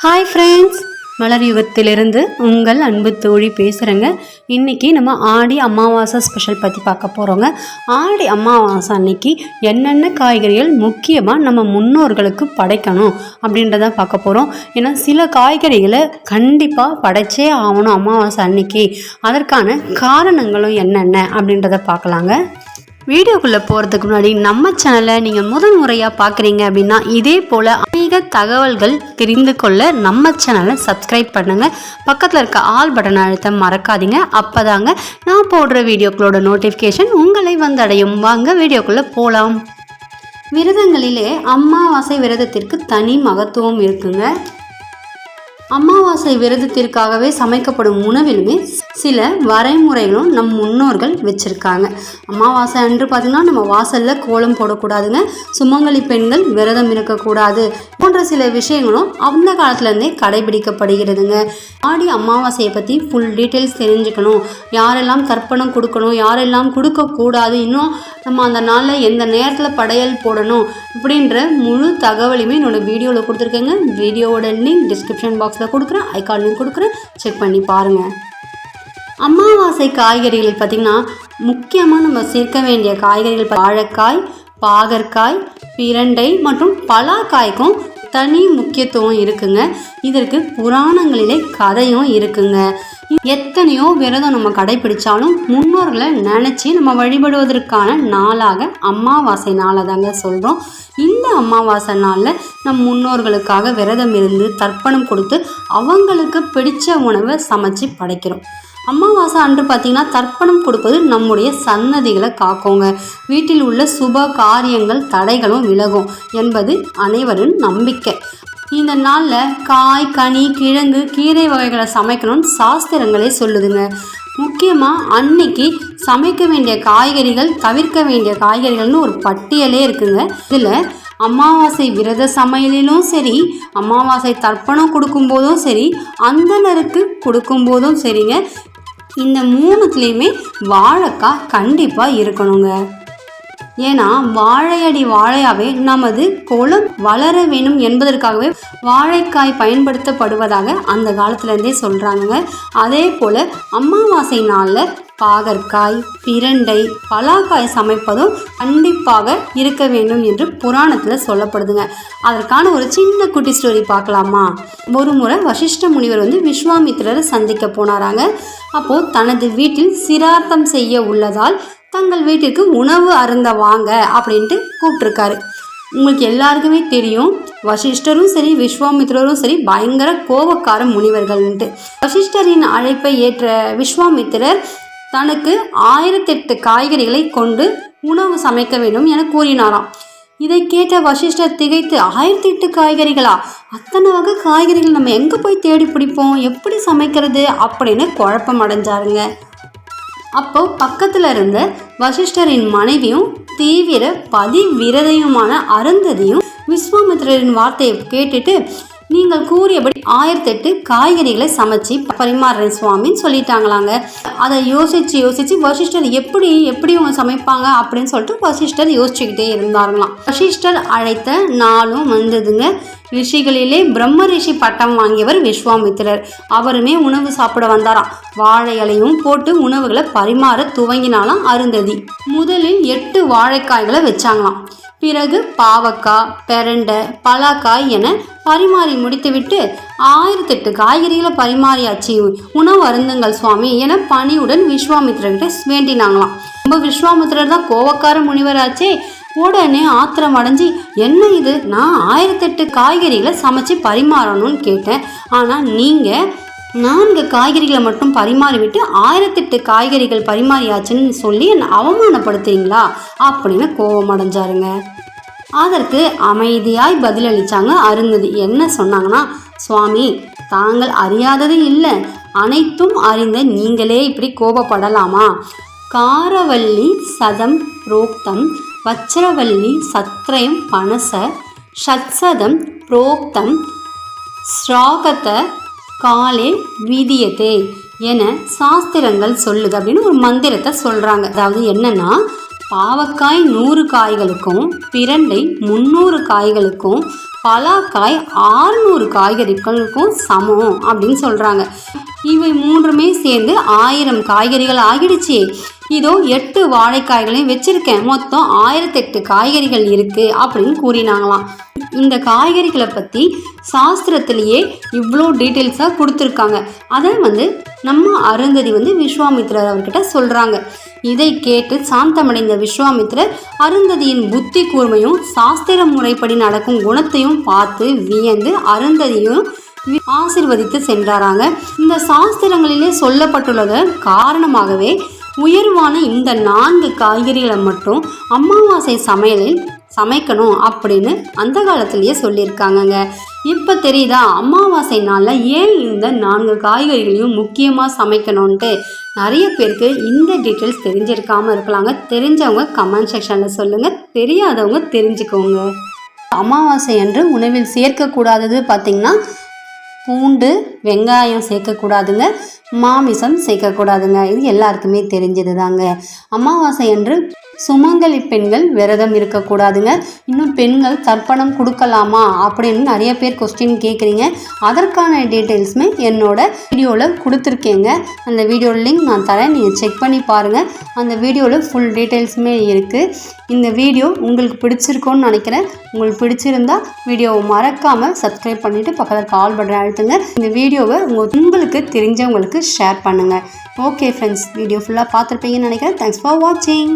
Hi friends மலர் யுகத்திலிருந்து உங்கள் அன்பு தோழி பேசுகிறேங்க இன்றைக்கி நம்ம ஆடி அமாவாசை ஸ்பெஷல் பற்றி பார்க்க போகிறோங்க ஆடி அமாவாசை அன்னைக்கு என்னென்ன காய்கறிகள் முக்கியமாக நம்ம முன்னோர்களுக்கு படைக்கணும் அப்படின்றத பார்க்க போகிறோம் ஏன்னா சில காய்கறிகளை கண்டிப்பாக படைச்சே ஆகணும் அமாவாசை அன்னைக்கு. அதற்கான காரணங்களும் என்னென்ன அப்படின்றத பார்க்கலாங்க. வீடியோக்குள்ளே போகிறதுக்கு முன்னாடி நம்ம சேனலை நீங்கள் முதல் முறையாக பார்க்குறீங்க அப்படின்னா இதே போல் அநேக தகவல்கள் தெரிந்து கொள்ள நம்ம சேனலை சப்ஸ்கிரைப் பண்ணுங்கள் பக்கத்தில் இருக்க ஆல் பட்டன் அழுத்த மறக்காதீங்க. அப்போ தாங்க நான் போடுற வீடியோக்களோட நோட்டிஃபிகேஷன் உங்களை வந்தடையும். வாங்க வீடியோக்குள்ளே போகலாம் விரதங்களிலே அமாவாசை விரதத்திற்கு தனி மகத்துவம் இருக்குங்க. அமாவாசை விரதத்திற்காகவே சமைக்கப்படும் உணவிலுமே சில வரைமுறைகளும் நம் முன்னோர்கள் வச்சுருக்காங்க. அமாவாசை அன்று பார்த்திங்கன்னா நம்ம வாசலில் கோலம் போடக்கூடாதுங்க. சுமங்கலி பெண்கள் விரதம் இருக்கக்கூடாது போன்ற சில விஷயங்களும் அந்த காலத்துலேருந்தே கடைபிடிக்கப்படுகிறதுங்க. ஆடி அமாவாசையை பற்றி ஃபுல் டீட்டெயில்ஸ் தெரிஞ்சுக்கணும். யாரெல்லாம் தர்ப்பணம் கொடுக்கணும் யாரெல்லாம் கொடுக்கக்கூடாது இன்னும் நம்ம அந்த நாளில் எந்த நேரத்தில் படையல் போடணும் இப்படின்ற முழு தகவலையுமே என்னோடய வீடியோவில் கொடுத்துருக்கேங்க. வீடியோவோட லிங்க் டிஸ்கிரிப்ஷன் பாக்ஸில் கொடுக்குறேன் ஐகான் லிங்க் கொடுக்குறேன். செக் பண்ணி பாருங்கள் அமாவாசை காய்கறிகள் பார்த்திங்கன்னா முக்கியமாக நம்ம சேர்க்க வேண்டிய காய்கறிகள் வாழைக்காய் பாகற்காய் பிரண்டை மற்றும் பலாக்காய்க்கும் தனி முக்கியத்துவம் இருக்குங்க. இதற்கு புராணங்களிலே கதையும் இருக்குங்க. எத்தனையோ விரதம் நம்ம கடைபிடிச்சாலும் முன்னோர்களை நினச்சி நம்ம வழிபடுவதற்கான நாளாக அமாவாசை நாளை தாங்க சொல்கிறோம் இந்த அமாவாசை நாளில் நம் முன்னோர்களுக்காக விரதம் இருந்து தர்ப்பணம் கொடுத்து அவங்களுக்கு பிடிச்ச உணவை சமைச்சு படைக்கிறோம். அமாவாசை அன்று பார்த்திங்கன்னா தர்ப்பணம் கொடுப்பது நம்முடைய சன்னதிகளை காக்கோங்க. வீட்டில் உள்ள சுப காரியங்கள் தடைகளும் விலகும் என்பது அனைவரின் நம்பிக்கை. இந்த நாளில் காய் கனி கிழங்கு கீரை வகைகளை சமைக்கணும்னு சாஸ்திரங்களே சொல்லுதுங்க. முக்கியமாக அன்னைக்கு சமைக்க வேண்டிய காய்கறிகள் தவிர்க்க வேண்டிய காய்கறிகள்னு ஒரு பட்டியலே இருக்குங்க. இதில் அமாவாசை விரத சமையலிலும் சரி அமாவாசை தர்ப்பணம் கொடுக்கும்போதும் சரி அந்தனருக்கு கொடுக்கும்போதும் சரிங்க. இந்த மூணுத்துலேயுமே வாழைக்காய் கண்டிப்பாக இருக்கணுங்க. ஏன்னா வாழையடி வாழையாகவே நமது குளம் வளர வேணும் என்பதற்காகவே வாழைக்காய் பயன்படுத்தப்படுவதாக அந்த காலத்துலேருந்தே சொல்கிறாங்க அதே போல் அமாவாசை நாளில் பாகற்காய் பிரண்டை பலாக்காய் சமைப்பதும் கண்டிப்பாக இருக்க வேண்டும் என்று புராணத்தில் சொல்லப்படுதுங்க. அதற்கான ஒரு சின்ன குட்டி ஸ்டோரி பார்க்கலாமா? ஒரு முறை வசிஷ்ட முனிவர் வந்து விஸ்வாமித்திரரை சந்திக்க போனாராங்க. அப்போது தனது வீட்டில் சிரார்த்தம் செய்ய உள்ளதால் தங்கள் வீட்டிற்கு உணவு அருந்த வாங்க அப்படின்ட்டு கூப்பிட்ருக்காரு உங்களுக்கு எல்லாருக்குமே தெரியும் வசிஷ்டரும் சரி விஸ்வாமித்திரரும் சரி பயங்கர கோபக்கார முனிவர்கள்ன்ட்டு. வசிஷ்டரின் அழைப்பை ஏற்ற விஸ்வாமித்திரர் தனக்கு ஆயிரத்தெட்டு காய்கறிகளை கொண்டு உணவு சமைக்க வேண்டும் என கூறினாராம். இதை கேட்ட வசிஷ்டர் திகைத்து ஆயிரத்தி எட்டு காய்கறிகளா? அத்தனை வகை காய்கறிகள் நம்ம எங்கே போய் தேடி பிடிப்போம்? எப்படி சமைக்கிறது? அப்படின்னு குழப்பம் அடைஞ்சாருங்க. அப்போ பக்கத்தில் இருந்த வசிஷ்டரின் மனைவியும் தீவிர பதிவிரதையுமான அருந்ததியும் விஸ்வாமித்திரரின் வார்த்தையை கேட்டுட்டு நீங்கள் கூறியபடி ஆயிரத்தெட்டு காய்கறிகளை சமைச்சு பரிமாறுறேன் சுவாமின்னு சொல்லிட்டாங்களாங்க. அதை யோசித்து யோசித்து வசிஷ்டர் எப்படி எப்படி அவங்க சமைப்பாங்க அப்படின்னு சொல்லிட்டு வசிஷ்டர் யோசிச்சுக்கிட்டே இருந்தாருங்களாம் வசிஷ்டர் அழைத்த நாளும் வந்ததுங்க. ரிஷிகளிலே பிரம்ம ரிஷி பட்டம் வாங்கியவர் விஸ்வாமித்திரர். அவருமே உணவு சாப்பிட வந்தாராம். வாழை இலையும் போட்டு உணவுகளை பரிமாற துவங்கினாலாம் அருந்ததி. முதலில் எட்டு வாழைக்காய்களை வச்சாங்களாம். பிறகு பாவக்காய் பெரண்டை பலாக்காய் என பரிமாறி முடித்துவிட்டு ஆயிரத்தெட்டு காய்கறிகளை பரிமாறியாச்சு. உணவு அருந்துங்கள் சுவாமி என பணியுடன் விஸ்வாமித்திரர்கிட்ட வேண்டினாங்களாம். ரொம்ப விஸ்வாமித்திரர் தான் கோவக்கார முனிவராச்சே. உடனே ஆத்திரம் அடைஞ்சி என்ன இது? நான் ஆயிரத்தெட்டு காய்கறிகளை சமைச்சு பரிமாறணும்னு கேட்டேன். ஆனால் நீங்கள் நான்கு காய்கறிகளை மட்டும் பரிமாறிவிட்டு ஆயிரத்தெட்டு காய்கறிகள் பரிமாறியாச்சுன்னு சொல்லி என்னை அவமானப்படுத்துறீங்களா அப்படின்னு கோபம் அடைஞ்சாருங்க. அதற்கு அமைதியாய் பதிலளித்தாங்க அருந்ததி. என்ன சொன்னாங்கன்னா சுவாமி தாங்கள் அறியாதது இல்லை. அனைத்தும் அறிந்த நீங்களே இப்படி கோபப்படலாமா? காரவல்லி சதம் புரோக்தம் வச்சிரவல்லி சத்ரயம் பனச ஷட்சதம் புரோக்தம் ஸ்ராகத காலே வீதியதே என சாஸ்திரங்கள் சொல்லுது அப்படின்னு ஒரு மந்திரத்தை சொல்கிறாங்க அதாவது என்னன்னா பாவக்காய் நூறு காய்களுக்கும் பிரண்டை முந்நூறு காய்களுக்கும் பலாக்காய் ஆறுநூறு காய்கறிகளுக்கும் சமம் அப்படின்னு சொல்கிறாங்க இவை மூன்றுமே சேர்ந்து ஆயிரம் காய்கறிகள் ஆகிடுச்சு. இதோ எட்டு வாழைக்காய்களையும் வச்சுருக்கேன். மொத்தம் ஆயிரத்தெட்டு காய்கறிகள் இருக்குது அப்படின்னு கூறினாங்களாம். இந்த காய்கறிகளை பற்றி சாஸ்திரத்திலேயே இவ்வளோ டீட்டெயில்ஸாக கொடுத்துருக்காங்க. அதை வந்து நம்ம அருந்ததி வந்து விஸ்வாமித்ரர் அவர்கிட்ட சொல்கிறாங்க இதை கேட்டு சாந்தமடைந்த விஸ்வாமித்ரர் அருந்ததியின் புத்தி கூர்மையும் சாஸ்திர முறைப்படி நடக்கும் குணத்தையும் பார்த்து வியந்து அருந்ததியும் ஆசிர்வதித்து சென்றாராங்க. இந்த சாஸ்திரங்களிலே சொல்லப்பட்டுள்ளதன் காரணமாகவே உயர்வான இந்த நான்கு காய்கறிகளை மட்டும் அமாவாசை சமையலில் சமைக்கணும் அப்படின்னு அந்த காலத்திலேயே சொல்லியிருக்காங்கங்க. இப்போ தெரியுதா? அமாவாசை நாளில் ஏன் இந்த நான்கு காய்கறிகளையும் முக்கியமாக சமைக்கணுன்ட்டு நிறைய பேருக்கு இந்த டீட்டெயில்ஸ் தெரிஞ்சிருக்காமல் இருக்கலாங்க. தெரிஞ்சவங்க கமெண்ட் செக்ஷனில் சொல்லுங்கள் தெரியாதவங்க தெரிஞ்சுக்கோங்க. அமாவாசை அன்று உணவில் சேர்க்கக்கூடாதது பார்த்திங்கன்னா பூண்டு வெங்காயம் சேர்க்கக்கூடாதுங்க. மாமிசம் சேர்க்கக்கூடாதுங்க. இது எல்லாருக்குமே தெரிஞ்சது தாங்க அமாவாசை அன்று சுமங்கலி பெண்கள் விரதம் இருக்கக்கூடாதுங்க. இன்னும் பெண்கள் தர்ப்பணம் கொடுக்கலாமா அப்படின்னு நிறைய பேர் கொஸ்டின் கேட்குறீங்க அதற்கான டீட்டெயில்ஸுமே என்னோட வீடியோவில் கொடுத்துருக்கேங்க. அந்த வீடியோ லிங்க் நான் தரேன். நீங்கள் செக் பண்ணி பாருங்கள் அந்த வீடியோவில் ஃபுல் டீட்டெயில்ஸுமே இருக்குது இந்த வீடியோ உங்களுக்கு பிடிச்சிருக்கோன்னு நினைக்கிறேன். உங்களுக்கு பிடிச்சிருந்தா வீடியோவை மறக்காமல் சப்ஸ்கிரைப் பண்ணிவிட்டு பக்கத்தில் கால் பண்ணுறேன் அழுத்துங்க இந்த வீடியோவை உங்கள் உங்களுக்கு தெரிஞ்சவங்களுக்கு ஷேர் பண்ணுங்கள் ஓகே ஃப்ரெண்ட்ஸ் வீடியோ ஃபுல்லாக பார்த்துருப்பீங்கன்னு நினைக்கிறேன். தேங்க்ஸ் ஃபார் வாட்சிங்